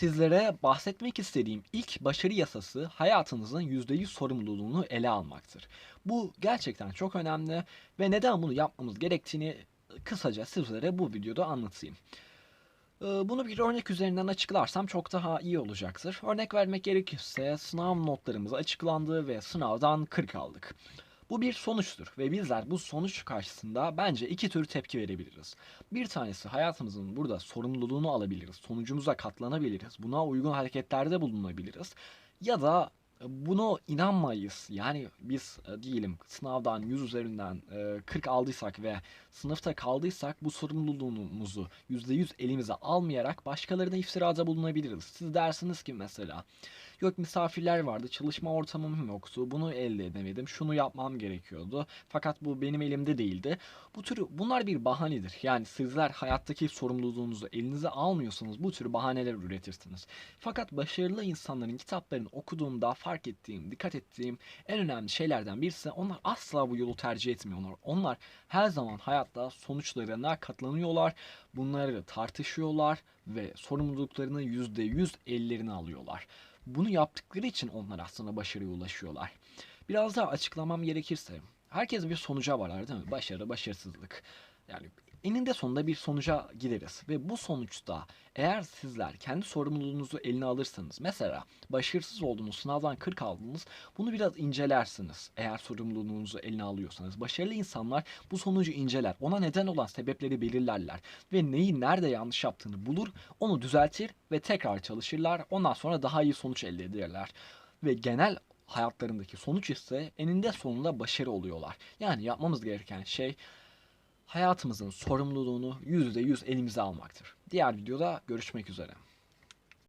Sizlere bahsetmek istediğim ilk başarı yasası hayatınızın %100 sorumluluğunu ele almaktır. Bu gerçekten çok önemli ve neden bunu yapmamız gerektiğini kısaca sizlere bu videoda anlatayım. Bunu bir örnek üzerinden açıklarsam çok daha iyi olacaktır. Örnek vermek gerekirse sınav notlarımız açıklandı ve sınavdan 40 aldık. Bu bir sonuçtur ve bizler bu sonuç karşısında bence iki tür tepki verebiliriz. Bir tanesi hayatımızın burada sorumluluğunu alabiliriz, sonucumuza katlanabiliriz, buna uygun hareketlerde bulunabiliriz. Ya da bunu inanmayız. Yani biz e, diyelim sınavdan 100 üzerinden e, 40 aldıysak ve sınıfta kaldıysak bu sorumluluğumuzu %100 elimize almayarak başkalarına iftirada bulunabiliriz. Siz dersiniz ki mesela yok misafirler vardı çalışma ortamım yoktu bunu elde edemedim şunu yapmam gerekiyordu fakat bu benim elimde değildi. Bu tür bunlar bir bahanedir. Yani sizler hayattaki sorumluluğunuzu elinize almıyorsanız bu tür bahaneler üretirsiniz. Fakat başarılı insanların kitaplarını okuduğumda fark ettiğim, dikkat ettiğim en önemli şeylerden birisi onlar asla bu yolu tercih etmiyorlar. Onlar her zaman hayatta sonuçlarına katlanıyorlar, bunları tartışıyorlar ve sorumluluklarını %100 ellerine alıyorlar. Bunu yaptıkları için onlar aslında başarıya ulaşıyorlar. Biraz daha açıklamam gerekirse herkes bir sonuca varar değil mi? Başarı, başarısızlık. Yani eninde sonunda bir sonuca gideriz ve bu sonuçta eğer sizler kendi sorumluluğunuzu eline alırsanız mesela başarısız olduğunuz sınavdan 40 aldınız bunu biraz incelersiniz eğer sorumluluğunuzu eline alıyorsanız. Başarılı insanlar bu sonucu inceler ona neden olan sebepleri belirlerler ve neyi nerede yanlış yaptığını bulur onu düzeltir ve tekrar çalışırlar ondan sonra daha iyi sonuç elde ederler. Ve genel hayatlarındaki sonuç ise eninde sonunda başarı oluyorlar. Yani yapmamız gereken şey hayatımızın sorumluluğunu %100 elimize almaktır. Diğer videoda görüşmek üzere.